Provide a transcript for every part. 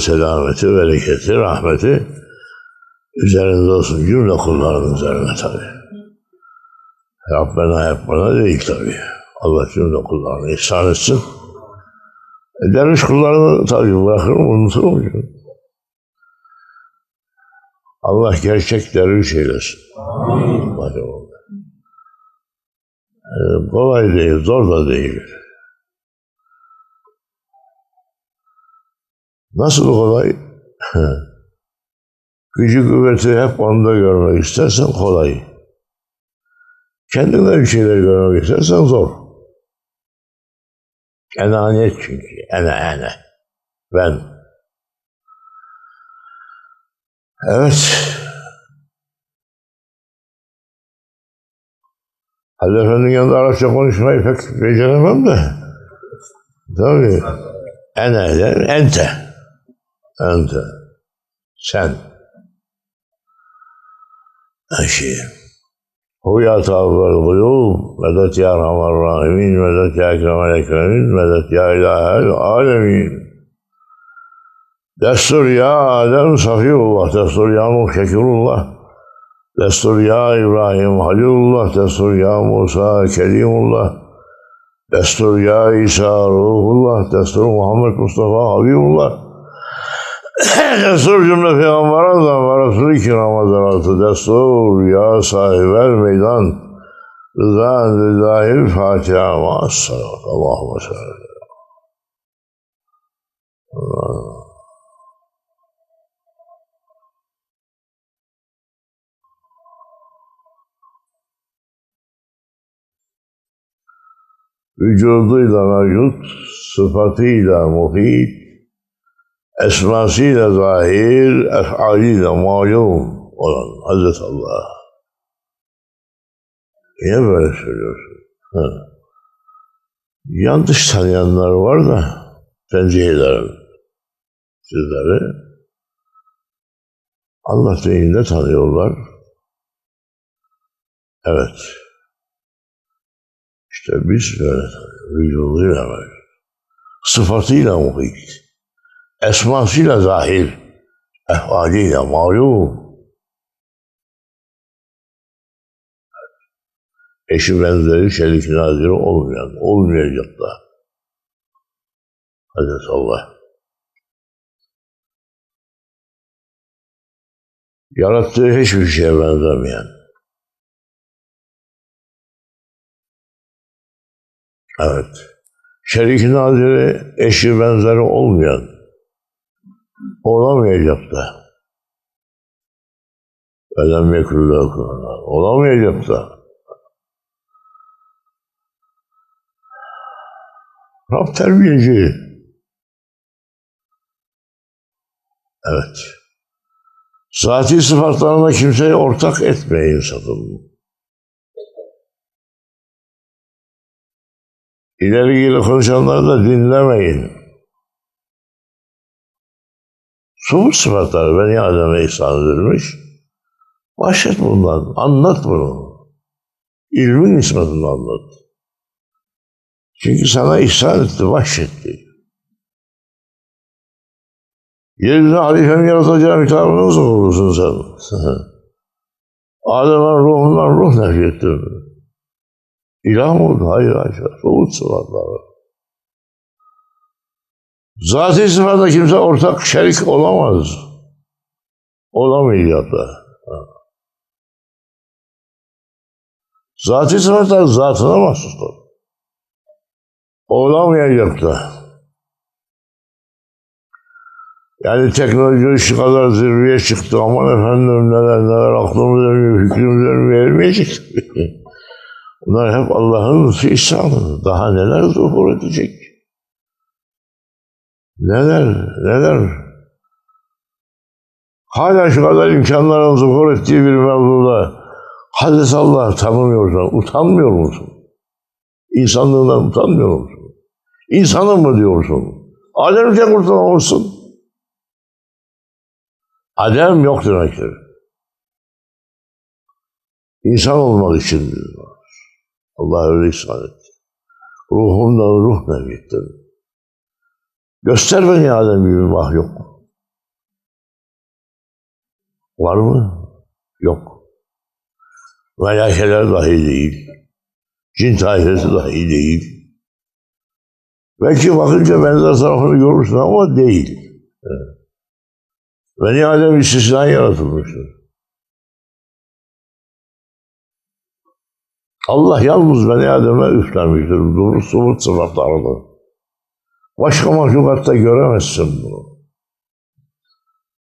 selamı, selameti, bereketi, rahmeti üzerinde olsun. Cümle kulların üzerine tabi. Rabbena yapmana değil tabi. Allah cümle kullarını ihsan etsin. E, derviş kullarını tabi bırakır mı, unutur mu? Allah gerçek derviş eylesin. Amin. E, kolay değil, zor da değil. Nasıl kolay? Gücü kuvveti hep onda görmek istersen kolay. Kendine bir şeyler görmek istersen zor. Enaniyet çünkü. Ene ene. Ben. Evet. Halil Efendi'nin yanında Arapça konuşmayı pek beceremem de. Tabii. Ene, ente. Ente. Sen. Eşi. Hu ya tavvel guyub, medet ya rahman rahimin, medet ya ekremel ekremin, medet ya ilahel alemin. Destur ya Adem Safiyullah, destur ya Nuh Şekirullah, destur ya İbrahim Halilullah, destur ya Musa Kelimullah, destur ya İsa Ruhullah, destur Muhammed Mustafa Habibullah, destur cümle peygamber azam ve Resul-i kiram hazaratı destur ya sahibel meydan. Rızan lillahil Fatiha ma salavat Allahümme sallallahu vücuduyla mevcut, sıfatıyla muhit, esmasıyla zahir, efaliyle malum olan Hazreti Allah. Niye böyle söylüyorsun? Ha. Yanlış tanıyanlar var da tenzih ederim sizleri. Allah deyince tanıyorlar. Evet. İşte biz böyle tanıyoruz. Vücuduyla böyle. Sıfatıyla muhit esmasıyla zahir, ehvaliyle malum. Eşi benzeri şerik naziri olmayan, olmayacak da. Hazreti Allah. Yarattığı hiçbir şeye benzemeyen. Evet. Şerik naziri eşi benzeri olmayan, olamayacak da. Elem yekullahu Olamayacak da. Rab terbiyeci. Evet. Zati sıfatlarına kimseye ortak etmeyin sakın. İleri geri konuşanları da dinlemeyin. Somut sıfatlar beni Adem'e ihsan edilmiş. Bahşet bundan. Anlat bunu. İlmin nispetini anlat. Çünkü sana ihsan etti, bahşetti. Yeryüzüne halifemi yaratacağım hitabını nasıl bulursun sen? Adem'in ruhundan ruh nefrettim. İlah mı oldu? Hayır, hayır. Somut sıfatlar. Zati sıfata kimse ortak şerik olamaz. Olamayacak da. Zati sıfatlar zatına mahsustur. Olamayacak da. Yani teknoloji şu kadar zirveye çıktı. Aman efendim neler neler aklımız dönmüyor, fikrimiz dönmüyor, ermeyecek. Bunlar hep Allah'ın ihsanı. Daha neler zuhur edecek. Neler, neler. Hala şu kadar imkanların zuhur ettiği bir mevzuda Hazreti Allah tanımıyorsan utanmıyor musun? İnsanlığından utanmıyor musun? İnsanım mı diyorsun? Adem tek kurtulamamışsın. Adem yok demektir. İnsan olmak için Allah öyle ihsan etti. Ruhundan ruh nevrettin. Göster beni Adem gibi mahluk. Var mı? Yok. Melaikeler dahi değil. Cin taifesi dahi değil. Belki bakınca benzer tarafını görürsün ama değil. Evet. Beni Adem istisna yaratılmıştır. Allah yalnız beni Adem'e üflemiştir. Duru sıvırt sıfatlarını. Başka mahlukatta göremezsin bunu.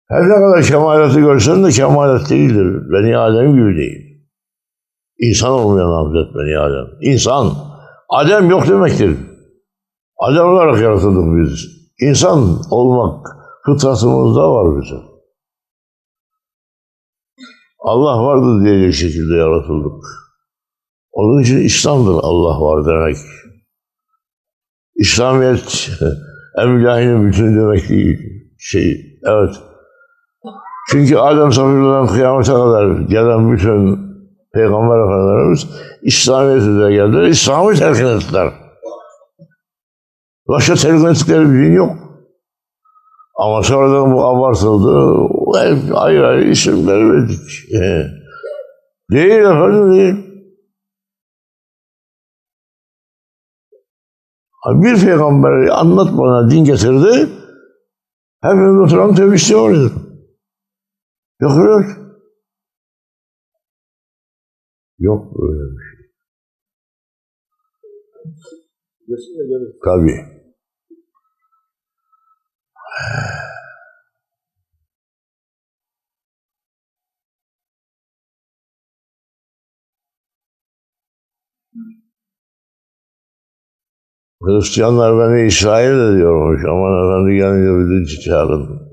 Her ne kadar kemalatı görsen de kemalat değildir. Beni Adem gibi değil. İnsan olmayan Hazret Beni Adem. İnsan. Adem yok demektir. Adem olarak yaratıldık biz. İnsan olmak fıtratımızda var bizim. Allah vardır diyecek şekilde yaratıldık. Onun için İslam'dır Allah var demek. İslamiyet emlahinin bütün demek değil. Şey, evet. Çünkü Adem Safir'den kıyamete kadar gelen bütün Peygamber Efendimiz İslamiyet üzere geldiler. İslam'ı telkin ettiler. Başka telkin ettikleri bir din yok. Ama sonradan bu abartıldı. Hep ayrı ayrı isimler verdik. değil efendim değil. Bir peygamber anlat bana din getirdi. Hepimiz oturan tövbe vardı. Yok şey. Yok öyle bir şey. Tabii. Hristiyanlar beni İsrail ediyormuş. Aman efendi gelince bir çağırın.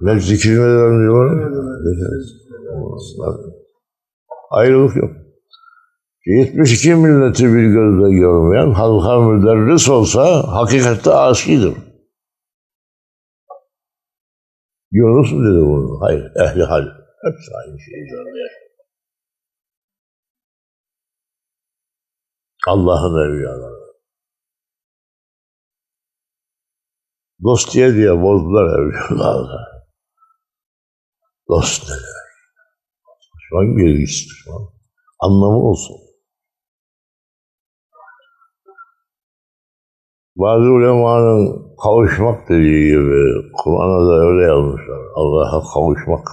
Ne zikir ederim diyorlar. Ayrılık yok. 72 milleti bir gözle görmeyen halka müderris olsa hakikatte asidir. Yunus mu dedi bunu? Hayır, ehli hal. Hepsi aynı şeyi söylüyor. Allah'ın evliyaları. Dost diye diye bozdular evliyaları. Dost ne demek? Düşman bilgisi düşman. Anlamı olsun. Bazı ulemanın kavuşmak dediği gibi Kur'an'a da öyle yazmışlar. Allah'a kavuşmak.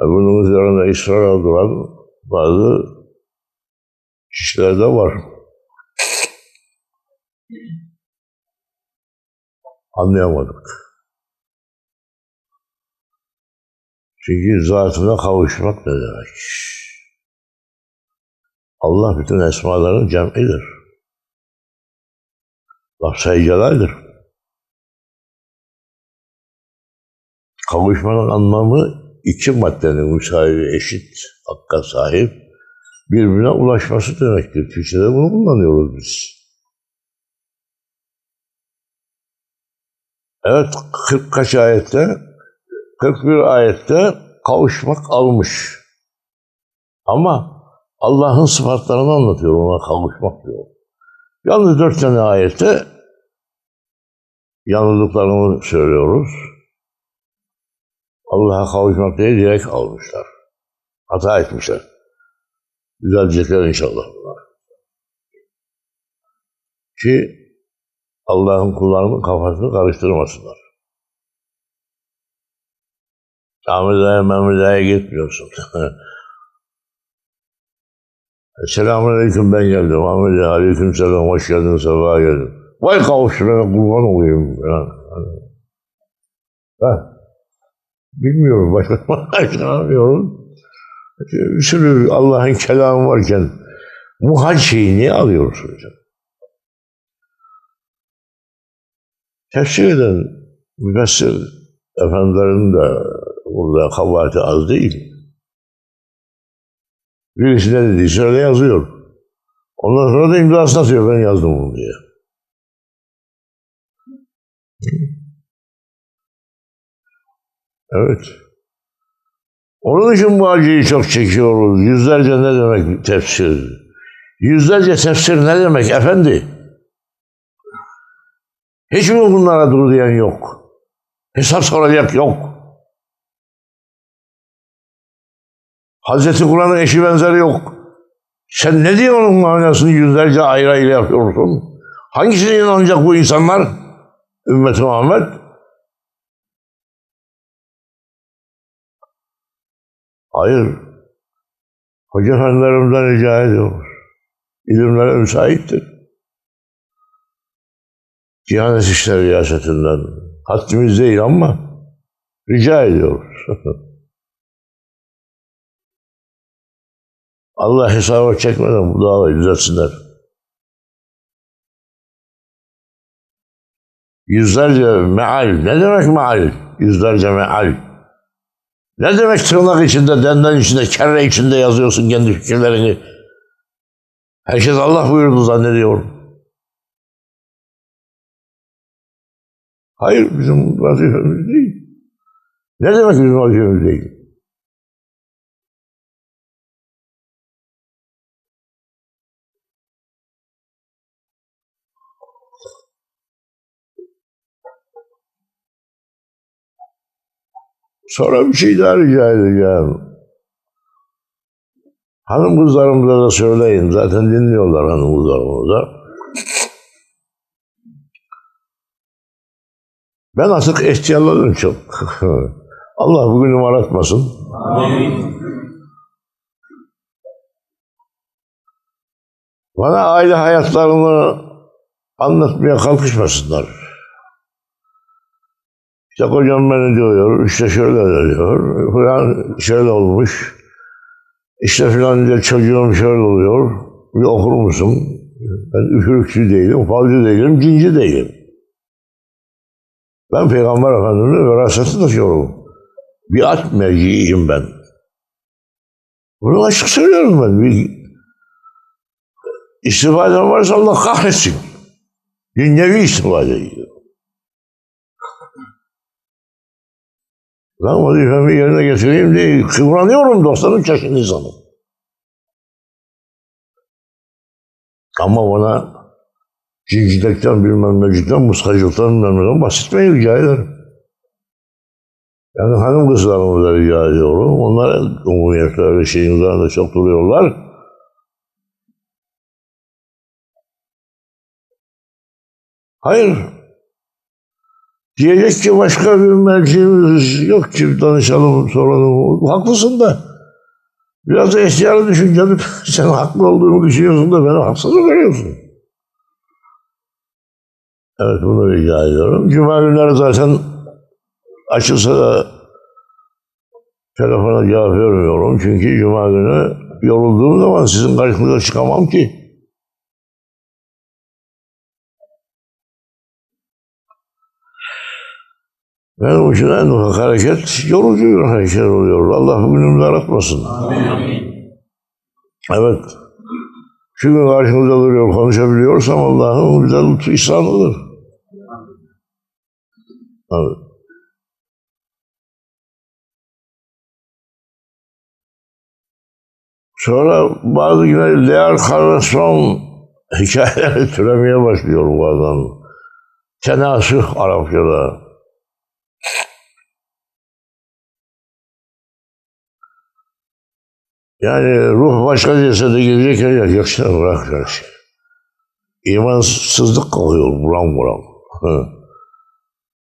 E bunun üzerinde ısrar duran bazı kişilerde var. Anlayamadık. Çünkü zatına kavuşmak ne demek? Allah bütün esmaların cem'idir. Lafzayı celaldir. Kavuşmanın anlamı iki maddenin müsavi eşit hakka sahip birbirine ulaşması demektir. Türkçe'de bunu kullanıyoruz biz. Evet, 40 kaç ayette, 41 ayette kavuşmak almış. Ama Allah'ın sıfatlarını anlatıyor, ona kavuşmak diyor. Yalnız dört tane ayette yanıldıklarını söylüyoruz. Allah'a kavuşmak diye direkt almışlar. Hata etmişler. Düzelecekler inşallah. Ki Allah'ın kullarının kafasını karıştırmasınlar. Mehmet Ağa'ya gitmiyorsun. Selamun Aleyküm ben geldim. Ahmet Aleyküm selam hoş geldin sefa geldin. Vay kavuşturana kurban olayım. Yani. Ha. Bilmiyorum başka başlamıyorum. Bir sürü Allah'ın kelamı varken bu hac şeyi niye alıyorsunuz? Tefsir eden müfessir efendilerin de burada kabahati az değil. Birisi ne dediyse öyle yazıyor. Ondan sonra da imzasını atıyor ben yazdım bunu diye. Evet. Onun için bu acıyı çok çekiyoruz. Yüzlerce ne demek tefsir? Yüzlerce tefsir ne demek efendi? Hiç mi bunlara dur diyen yok? Hesap soracak yok. Hazreti Kur'an'ın eşi benzeri yok. Sen ne diye onun manasını yüzlerce ayrı ayrı yapıyorsun? Hangisine inanacak bu insanlar? Ümmeti Muhammed. Hayır. Hoca efendilerimden rica ediyoruz. İlimlere müsaittir. Diyanet İşleri Riyasetinden. Haddimiz değil ama rica ediyoruz. Allah hesaba çekmeden bu davayı düzeltsinler. Yüzlerce meal. Ne demek meal? Yüzlerce meal. Ne demek tırnak içinde, denden içinde, kere içinde yazıyorsun kendi fikirlerini? Herkes Allah buyurdu zannediyor. Hayır bizim vazifemiz değil. Ne demek bizim vazifemiz değil? Sonra bir şey daha rica edeceğim. Hanım kızlarımıza da söyleyin. Zaten dinliyorlar hanım kızlarımıza. Ben artık ihtiyarladım çok. Allah bugünümü aratmasın. Bana aile hayatlarını anlatmaya kalkışmasınlar. İşte kocam beni diyor, işte şöyle diyor, falan şöyle olmuş. İşte filanca çocuğum şöyle oluyor, bir okur musun? Ben üfürükçü değilim, falcı değilim, cinci değilim. Ben Peygamber Efendimiz'in veraseti taşıyorum. Bir at merciiyim ben. Bunu açık söylüyorum ben. Bir istifadem varsa Allah kahretsin. Dünyevi istifade Ben vazifemi yerine getireyim diye kıvranıyorum 93 yaşında insanım. Ama bana cincilikten bilmem necikten, muskacılıktan bilmem neden bahsetmeyi rica ederim. Yani hanım kızlarımıza rica ediyorum. Onlar umumiyette öyle şeyin üzerinde çok duruyorlar. Hayır. Diyecek ki başka bir merceğimiz yok ki danışalım, soralım. Haklısın da. Biraz da ihtiyarı düşün canım. Sen haklı olduğumu düşünüyorsun da beni haksız mı görüyorsun? Evet bunu rica ediyorum. Cuma günleri zaten açılsa da telefona cevap vermiyorum. Çünkü cuma günü yorulduğum zaman sizin karşınıza çıkamam ki. Benim için en ufak hareket yorucu bir hareket oluyor. Allah bugünümde aratmasın. Amin. Evet. Şu gün karşınızda duruyor, konuşabiliyorsam Allah'ın güzel lütfu ihsanıdır. Evet. Sonra bazı yine Leal Carlson hikayeleri türemeye başlıyor bazen. Tenasüh Arapçada. Yani ruh başka cesede girecek ya yakışına bırak her şey. İmansızlık kalıyor buram buram. Hı.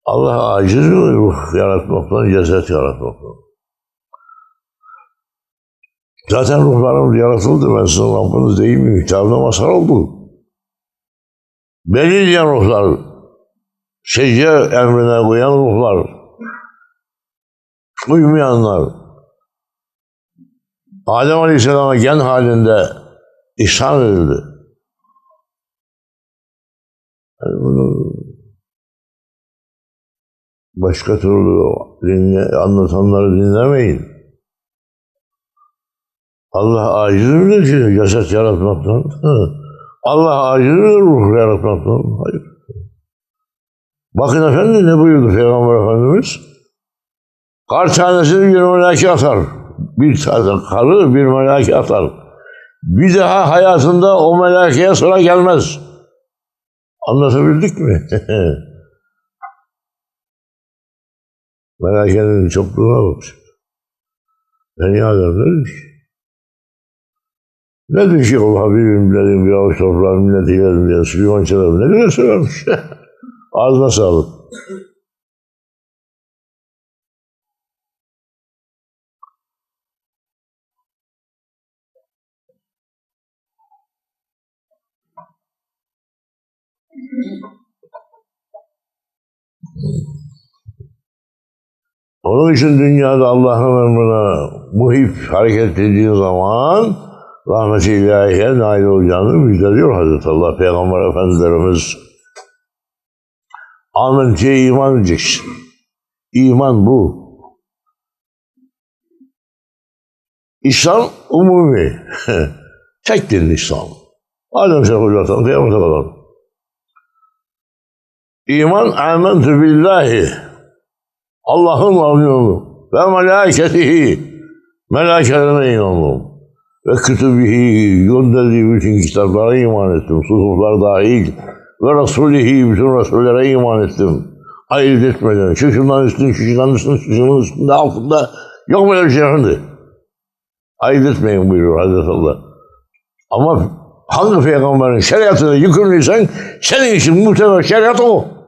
Allah aciz mi ruh yaratmaktan, ceset yaratmaktan? Zaten ruhlarımız yaratıldı. Ben sizin Rabbiniz değil mi? Kitabına mazhar oldu. Beni diyen ruhlar, secde emrine uyan ruhlar, uymayanlar, Adem Aleyhisselam'a gen halinde ihsan edildi. Yani bunu başka türlü dinle, anlatanları dinlemeyin. Allah aciz midir ki ceset yaratmaktan? Allah aciz midir ruh yaratmaktan? Hayır. Bakın efendi ne buyurdu Peygamber Efendimiz? Kar tanesini meleke atar bir saat kalır bir meleke atar. Bir daha hayatında o melekeye sıra gelmez. Anlatabildik mi? Melakenin çokluğuna bak. Beni adamlar ne düşüyor o Habibim dedim ya toprağım ne diyelim diye suyun çırağım ne güzel söylemiş. Ağzına sağlık. Onun için dünyada Allah'ın emrine muhip hareket ettiğin zaman rahmeti ilahiye nail olacağını müjdeliyor Hazreti Allah Peygamber Efendilerimiz. Amentü'ye iman edeceksin. İman bu. İslam umumi. Tek dinli İslam. Adem Şeyhülislam kıyamete kadar. İman amentü billahi. Allah'ın varlığını ve melaketihi. Melakelerine inandım. Ve kütübihi gönderdiği bütün kitaplara iman ettim. Suhuflar dahil. Ve Resulihi bütün Resullere iman ettim. Ayırt etmeden. Şu şundan üstün, şu şundan üstün, şu şundan üstünde, altında. Yok böyle bir şey efendi. Ayırt etmeyin buyuruyor Hazreti Allah. Ama hangi peygamberin şeriatına yükümlüysen senin için muhtemel şeriat o.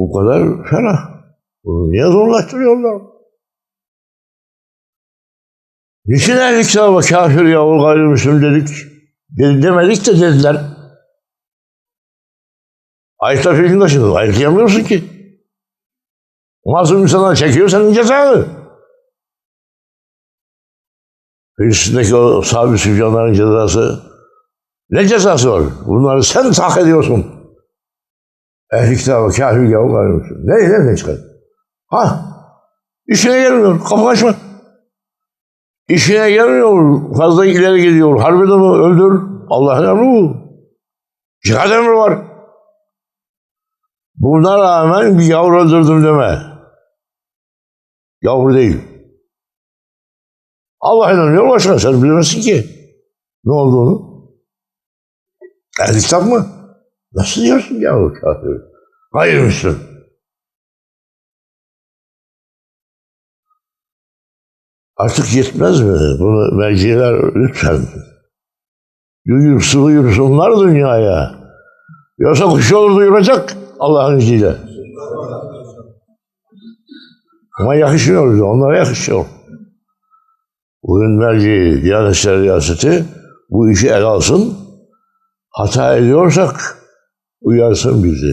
Bu kadar ferah. Bunu niye zorlaştırıyorlar? Niçin ehli kitaba kafir yavul gayrimüslim dedik? De- demedik de dediler. Ayetler fiilin taşıdın. Ayetlayamıyorsun ki. Masum insanlar çekiyor senin cezanı. Filistin'deki o sahibi sübyanların cezası. Ne cezası var? Bunları sen hak ediyorsun. Ehli kitaba kafir yavul gayrimüslim. Ne, ne, ne çıkar? Ha? İşine gelmiyor. Kapı açma. İşine gelmiyor. Fazla ileri gidiyor. Harbiden mi? Öldür. Allah'ın emri bu. Cihad emri var. Buna rağmen bir yavru öldürdüm deme. Yavru değil. Allah inanıyor başka. Sen bilemezsin ki. Ne olduğunu. Ehli kitap mı? Nasıl diyorsun yavru kafir? Gayrimüslim. Artık yetmez mi? Bunu merciler lütfen. Duyur, sığıyırsunlar dünyaya. Yoksa kuş olur duyuracak Allah'ın izniyle. Ama yakışmıyor bize, onlara yakışıyor. Bugün merci Diyanet İşleri Riyaseti bu işi el alsın. Hata ediyorsak uyarsın bizi.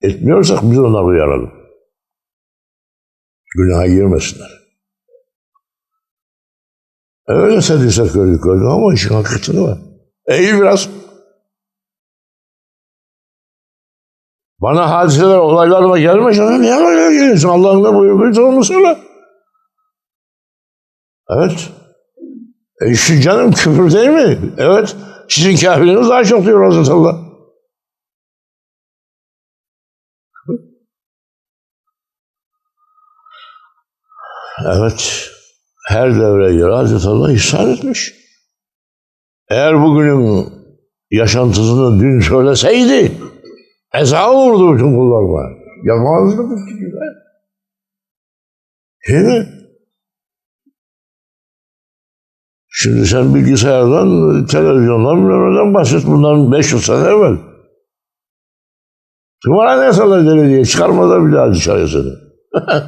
Etmiyorsak biz onları uyaralım. Günaha girmesinler. Öyle sedirsek gördük gördük ama işin hakikatini var. Eğil biraz. Bana hadiseler, olaylarıma gelme canım. Niye böyle geliyorsun? Allah'ın ne buyurduysa onu söyle. Evet. E şu canım küfür değil mi? Evet. Sizin kafiriniz daha çok diyor Hazreti Allah. Evet. Her devreye göre Hazreti Allah ihsan etmiş. Eğer bugünün yaşantısını dün söyleseydi eza olurdu bütün kullarına. Yapamazdı bu gibi. Değil mi? Şimdi sen bilgisayardan, televizyondan, bilmem bahset. Bundan 500 sene evvel. Numara ne sallar diye çıkarmadan bir daha dışarıya seni.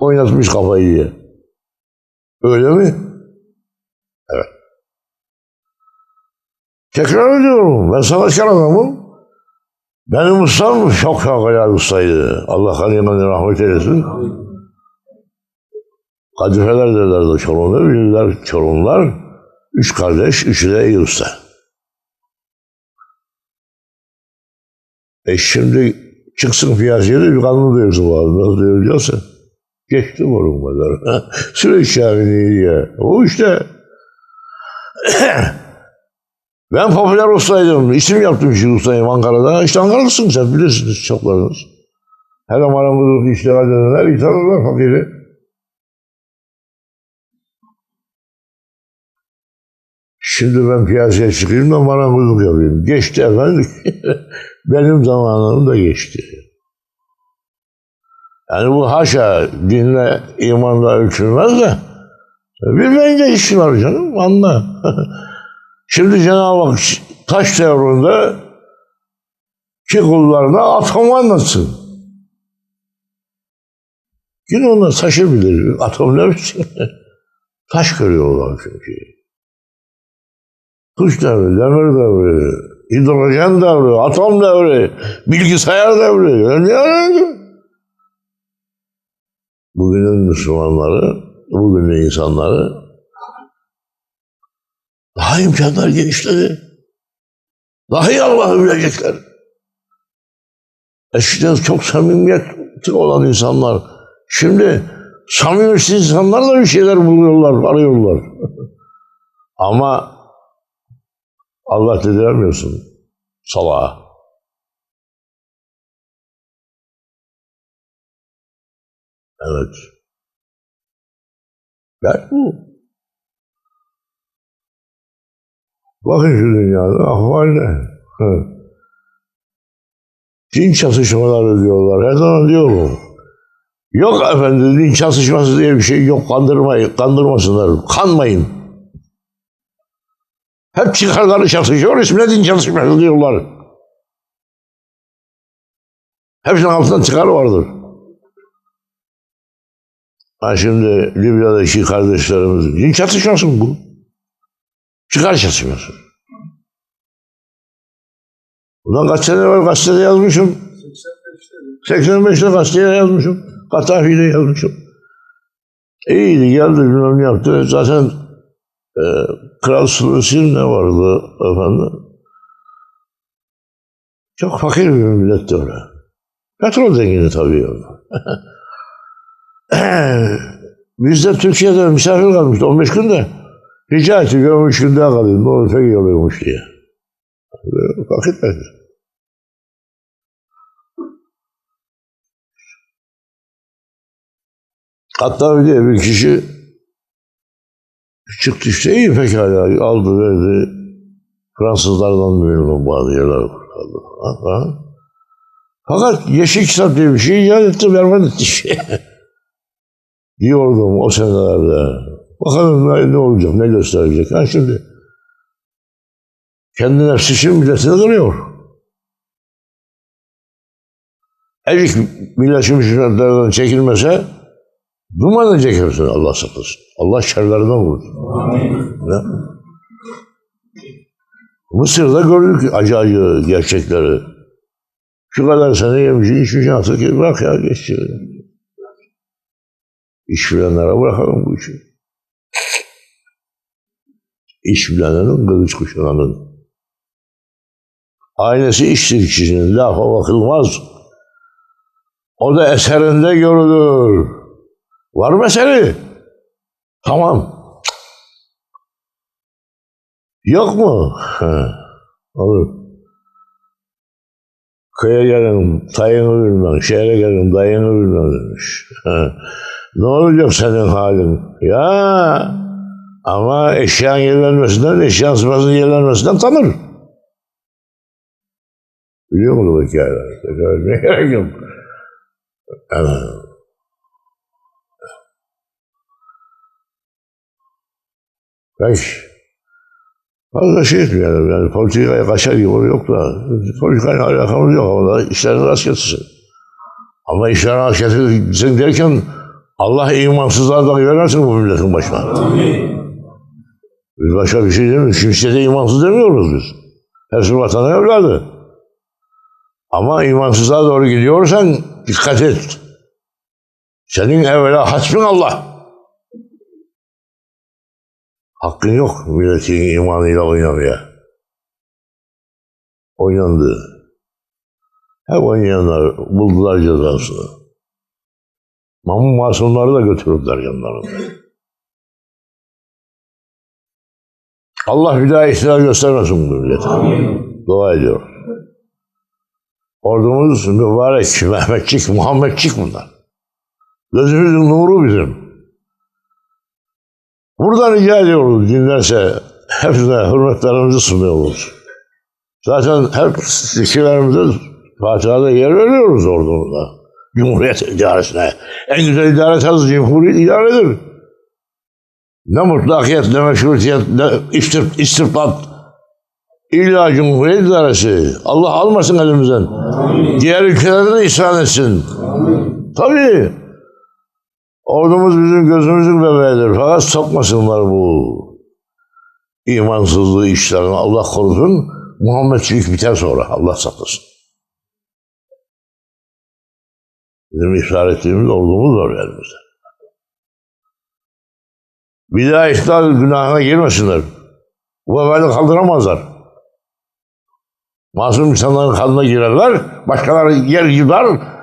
Oynatmış kafayı diye. Öyle mi? Evet. Tekrar ediyorum. Ben savaşkan adamım. Benim ustam çok fevkalade ustaydı. Allah kanıyımını rahmet eylesin. Kadifeler derlerdi Çorum'da. Bilirler Çorumlar. Üç kardeş, üçü de iyi usta. E şimdi çıksın piyasaya da bir kanunu duyursun var. Nasıl duyuruyorsa. Geçti morun kadar. Süreç şahini diye. O işte. ben popüler ustaydım. İsim yaptım şimdi ustayım Ankara'da. İşte Ankaralısın sen bilirsiniz çoklarınız. Her zaman aramızda işler edenler iyi tanırlar fakiri. Şimdi ben piyasaya çıkayım da marangozluk yapayım. Geçti efendim. Benim zamanım da geçti. Yani bu haşa dinle imanla ölçülmez de birbirine işi var canım anla. Şimdi Cenab-ı Hak taş devrinde ki kullarına atomu anlatsın. Yine onlar taşı bilir. Atom ne? Taş görüyorlar çünkü. Kuş devri, demir devri, hidrojen devri, atom devri, bilgisayar devri. Yani bugünün Müslümanları, bugünün insanları daha imkanlar genişledi. Daha iyi Allah'ı bilecekler. Eskiden çok samimiyetli olan insanlar. Şimdi samimiyetsiz insanlar da bir şeyler buluyorlar, arıyorlar. Ama Allah dediremiyorsun salağa. Evet. Ben bu. Bakın şu dünyada ahval ne? Din çatışmaları diyorlar. Her zaman diyorum. Yok efendim din çatışması diye bir şey yok. Kandırmayın, kandırmasınlar. Kanmayın. Hep çıkarları çatışıyor. İsmine din çatışması diyorlar. Hepsinin altından çıkar vardır. Ha şimdi Libya'daki kardeşlerimiz din çatışması bu? Çıkar çatışması. Ulan kaç sene var gazetede yazmışım. 85'te gazeteye yazmışım. Katafi'de yazmışım. İyiydi geldi bilmem ne yaptı. Zaten e, Kral Sulusi ne vardı efendim? Çok fakir bir millet öyle. Petrol zengini tabii. Biz de Türkiye'de misafir kalmıştı 15 günde. Rica etti bir 15 gün daha kalayım. Ne olur pek iyi oluyormuş diye. Vakit verdi. Hatta diye bir kişi çıktı işte iyi pekala aldı verdi. Fransızlardan bilmiyorum bazı yerler. Ha? Fakat yeşil kitap diye bir şey icat etti, vermedi etti. Diyordum o senelerde. Bakalım ne, ne olacak, ne gösterecek. Ha şimdi kendi nefsi için milletine duruyor. Erik Birleşmiş Milletler'den çekilmese duman edecek hepsini Allah saklasın. Allah şerlerinden vurur. Ne? Mısır'da gördük acı acı gerçekleri. Şu kadar sene yemiş, içmiş artık bırak ya geç. İş bilenlere bırakalım bu işi. İş bilenin kılıç kuşananın. Ailesi iştir kişinin, lafa bakılmaz. O da eserinde görülür. Var mı eseri? Tamam. Yok mu? Ha, olur. Köye gelin, dayını bilmem, şehre gelin, dayını bilmem demiş. Ha, ne olacak senin halin? Ya ama eşyan yerlenmesinden, eşyan sıfasının yerlenmesinden tanır. Biliyor musun bu hikayeler? Ne gerek yok. Evet. Peki. Fazla şey etmeyelim yani politikaya kaçar gibi yok da politikayla alakamız yok ama işlerini rast getirsin. Ama işlerini rast getirsin derken Allah imansızlardan vermesin bu milletin başına. Biz başka bir şey demiyoruz. Kimseye de imansız demiyoruz biz. Hepsi vatanın evladı. Ama imansızlığa doğru gidiyorsan dikkat et. Senin evvela hasbin Allah. Hakkın yok milletin imanıyla oynamaya. Oynandı. Hep oynayanlar buldular cezasını. Ama masumları da götürdüler yanlarında. Allah bir daha ihtiyar göstermesin bu millete. Dua ediyor. Ordumuz mübarek, Mehmetçik, Muhammedçik bunlar. Gözümüzün nuru bizim. Buradan rica ediyoruz dinlerse hepsine hürmetlerimizi sunuyoruz. Zaten hep zikirlerimizde Fatiha'da yer veriyoruz ordumuza. Cumhuriyet idaresine. En güzel idare tarzı Cumhuriyet idaredir. Ne mutlakiyet, ne meşrutiyet, ne istir, istirpat. İlla Cumhuriyet idaresi. Allah almasın elimizden. Diğer ülkelerde de ihsan etsin. Tabii. Ordumuz bizim gözümüzün bebeğidir. Fakat sokmasınlar bu imansızlığı işlerine. Allah korusun. Muhammedçilik biter sonra. Allah saklasın. Bizim ihsar ettiğimiz ordumuz var elimizde. Bir daha ihlal günahına girmesinler. Bu vebali kaldıramazlar. Masum insanların kanına girerler, başkaları yer yudar,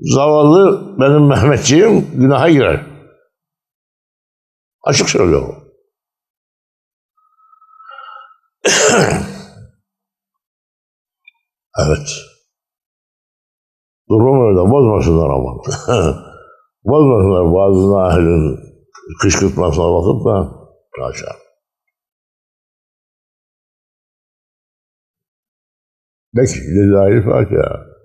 zavallı benim Mehmetçiğim günaha girer. Açık söylüyorum. evet. Durum öyle, bozmasınlar ama. bozmasınlar bazı nahilin kışkırtmasına bakıp da haşa. Peki, lillahi fatiha.